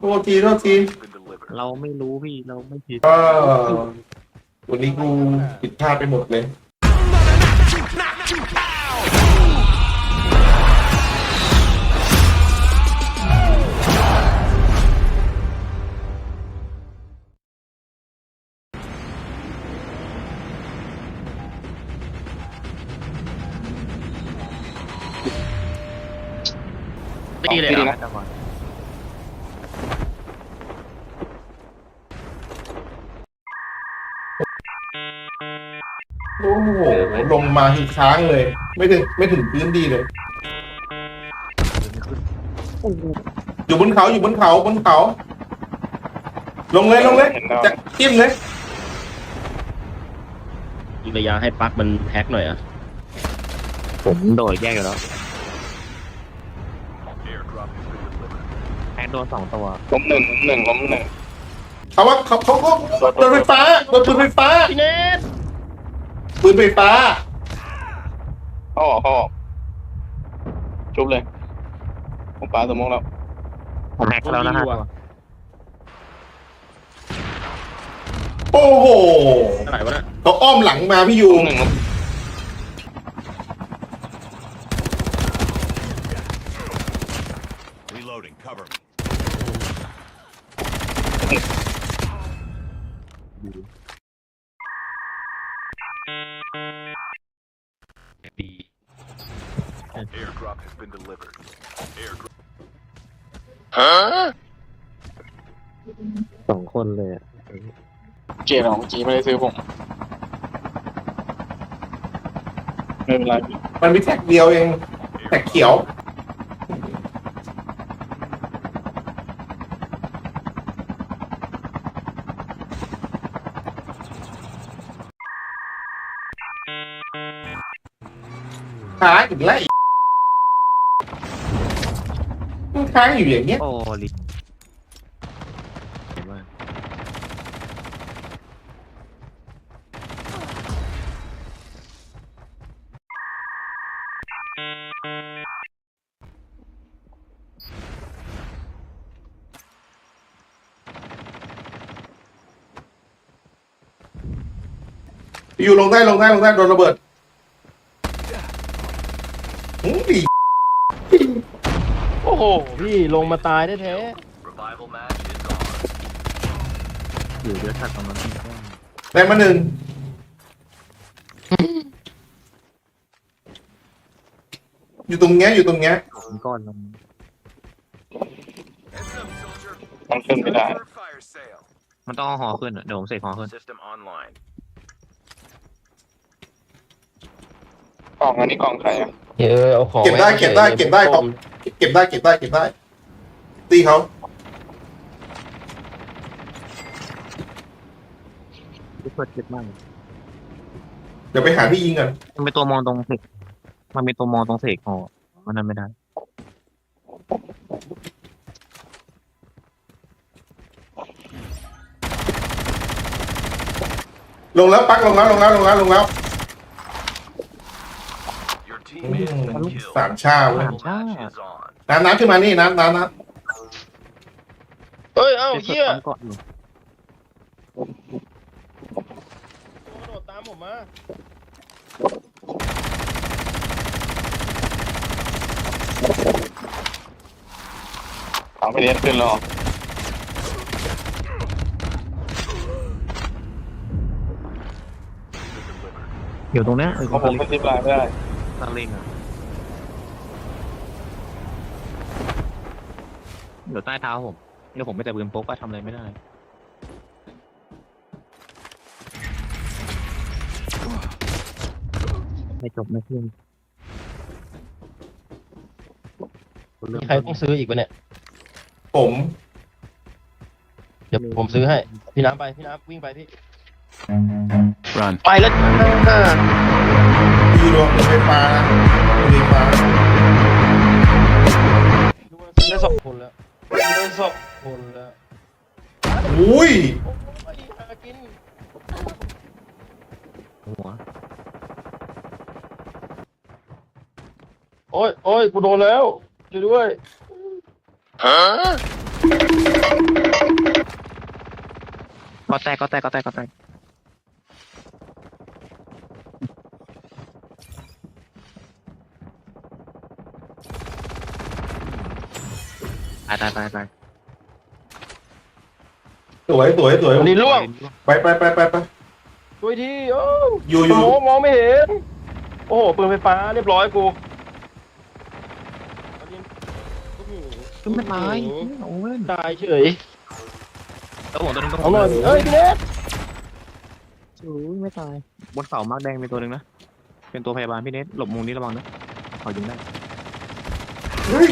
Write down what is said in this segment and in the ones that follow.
โทษทีโทษทีเราไม่รู้พี่เราไม่ผิด ก็วันนี้กูผิดพลาดไปหมดเลยตีเลยเหรอ โอ้โหลงมาคือค้างเลย ไม่ถึงไม่ถึงพื้นดีเลย อยู่บนเขาอยู่บนเขาบนเขา ลงเลยลงเลยจะจิ้มเลยยิงระยะให้ปลั๊กมันแฮกหน่อยอะ ผมโดดแยกอยู่แล้วแทงโดนสองตัว ล้มหนึ่งล้มหนึ่งล้มหนึ่งเขาว่าเขาเขาเขาโดนไฟฟ้าโดนปืนไฟฟ้า พี่เนท ปืนไฟฟ้า เข้าออกเข้าออกจุบเลยผมปาสมองแล้วผมแฮกแล้วนะฮะตัวโอ้โหเท่าไหร่วะน่ะเขาอ้อมหลังมาพี่ยูล้มหนึ่งล้ม ปี Airdrop has been delivered. Airdrop. สองคนเลยอะเกียร์ของจีไม่ได้ซื้อผม ไม่เป็นไรพี่มันมีแท็กเดียวเอง แท็กเขียว ค้างอีกแล้วอีกมันค้างอยู่อย่างเงี้ยโอ้ลิเห็นว่าอยู่ลงได้ลงได้ลงได้โดนระเบิด โอ้โห พี่ลงมาตายได้แท้ Revival match is on. อยู่เยอะทัดตรงนั้นพี่ก็ได้มาหนึ่งอยู่ตรงเนี้ยอยู่ตรงเนี้ยผมก้อนลงมันขึ้นไม่ได้ Fire sale. มันต้องเอาหอขึ้นอะเดี๋ยวผมเสกหอขึ้น System online. กล่องอันนี้กล่องใครอะเออเอาของเก็บได้เก็บได้เก็บได้ครับ เก็บได้เก็บได้เก็บได้ ตีเขาที่เปิดเจ็บมากเดี๋ยวไปหาที่ยิงก่อนมันเป็นตัวมองตรงเสกมันเป็นตัวมองตรงเสกหอมันนั้นไม่ได้ลงแล้วปักลงแล้วลงแล้วลงแล้วลงแล้ว Your teammate has been killed. สามชาเว้ย Revival match is on. น้ำน้ำขึ้นมานี่น้ำน้ำน้เฮ้ย เอ้าที่เฮียเก่อนอยู่กระโดดตามผมมาเอาไปเรียนขึ้นแล้วอยู่ตรงเนี้ยเออเพราะผมเป็นทิปลายไม่ได้ ตาเล่งอะเดี๋ยวใต้เท้าผมเดี๋ยวผมไม่แต่ปืนพกก็ทำอะไรไม่ได้ ไม่จบไม่ขึ้นมีใครต้องซื้ออีกปะเนี่ยำผม เดี๋ยวผมซื้อให้ พี่น้ำไป พี่น้ำวิ่งไปพี่ รันไปแล้วจ้าพี่รวมรถไฟฟ้านะรถไฟฟ้าดูว่าซื้อได้สองคนแล้วซื้อได้สองคนแล้วอุ้ยโอ้ยหากินหัวโอ้ยโอ้ยกูโดนแล้วช่วยด้วย Huh? ก็แตกก็แตกก็แตกก็แตก ตายตายตายตายสวยสวยสวยวันนี้ล่วงไปไปไปไปไปช่วยทีโอ้อยู่อสยู่โมองมองไม่เห็น โอ้โหปืนไฟฟ้าเรียบร้อยกูขึ้นไม่ตายโอ้ยตายเฉยตัวผมตัวนึงตัวผเอามหน่อยเอ้ยพี่เนสโอ้ยไม่ตายบนเสามาร์กแดงมีตัวหนึ่งนะเป็นตัวพยาบาลพี่เนทหลบมุมนี้ระวังนะเขายิงได้ เฮ้ย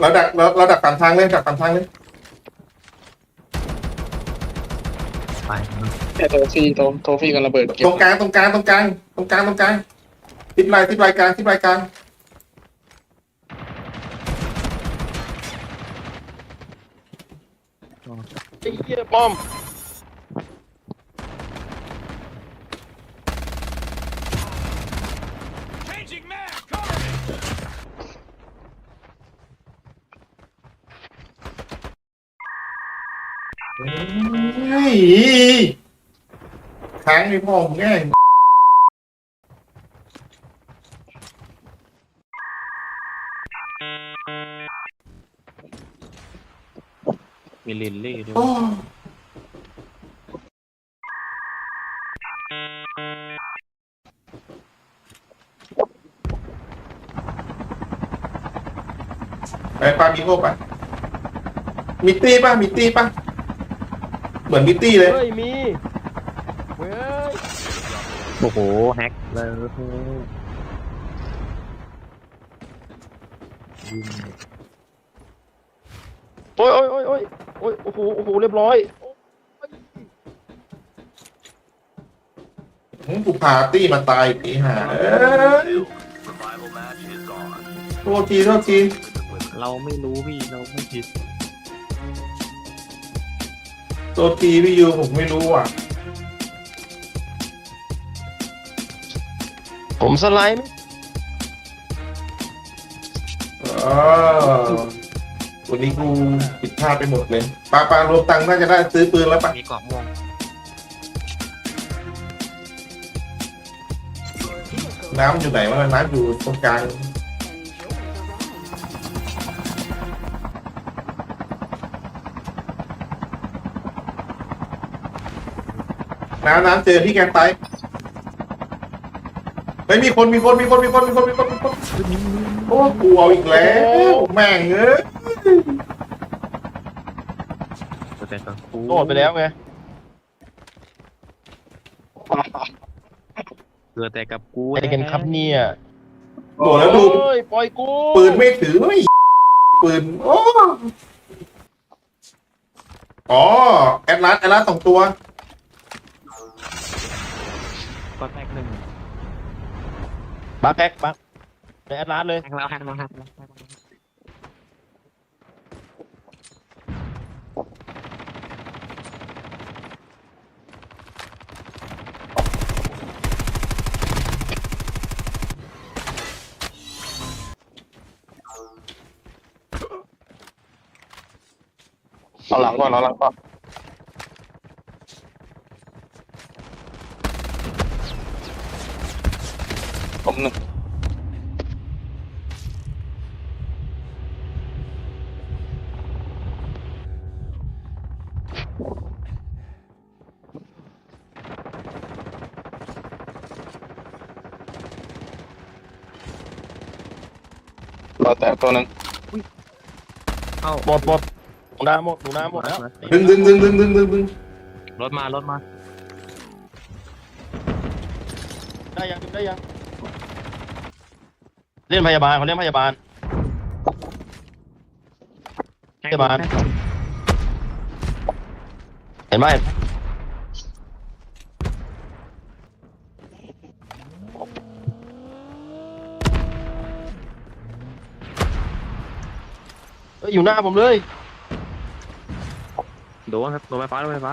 เราดักเราเราดักตามทางเลยดักตามทางเลยไปแต่โทฟี่โทโทฟี่กันระเบิดเก็บตรงกลางตรงกลางตรงกลางตรงกลางตรงกลางทิศลายทิศลายกลางทิศลายกลางไอ้เหี้ยป้อม ค้างไม่พอมึงแง่งมีลินลี่ด้วยโอ้ไปปามิโก้ปะมิตตี้ปะมิตตี้ปะ เหมือนมิตตี้เลย เฮ้ยมีเว้ยโอ้โหแฮกเลยยิงโอ้ยโอ้ยโอ้ยโอ้ยโอ้ยโอ้โหโอ้โหเรียบร้อยหืมกูพาตี้มาตายอีกทีห่าเอ้ย Revival match is on. โทษทีโทษทีเราไม่รู้พี่เราไม่ผิด โทษทีพี่ยูผมไม่รู้อะ ผมสไลด์ไหมอ๋อวันนี้กูผิดพลาดไปหมดเลยปาปารวมตังค์น่าจะได้ซื้อปืนแล้วปะมีเกาะม่วงน้ำอยู่ไหนวะน้ำอยู่ตรงกลาง น้ำน้ำเจอพี่แกไปเฮ้ยมีคนมีคนมีคนมีคนมีคนมีคนมีคนโอ้กูเอาอีกแล้วแม่งเอ้ยตัวแต่กับกูโดดไปแล้วไงเกือแต่กับกูอะไรกันครับเนี่ยโดดแล้วดูโอ้ยปล่อยกูปืนไม่ถือไม่ปืนโอ้อ๋อแอดลัสแอดลัสสองตัว ก็แฮกหนึ่ง บักแฮกบักในแอดลาสเลยเอาหลังก่อนเอาหลังก่อนผมหนึ่ง รอแตะตัวหนึ่งเข้าหมดหมดหนูนาหมดหนูนาหมดแล้วดึงดึงดึงดึงดึงดึงดึงรถมารถมา ได้ยังได้ยัง เล่นพยาบาลเขาเล่นพยาบาลแฮกพยาบาล เห็นไหมเอ้ยอยู่หน้าผมเลย โดนครับ โดนไฟฟ้า โดนไฟฟ้า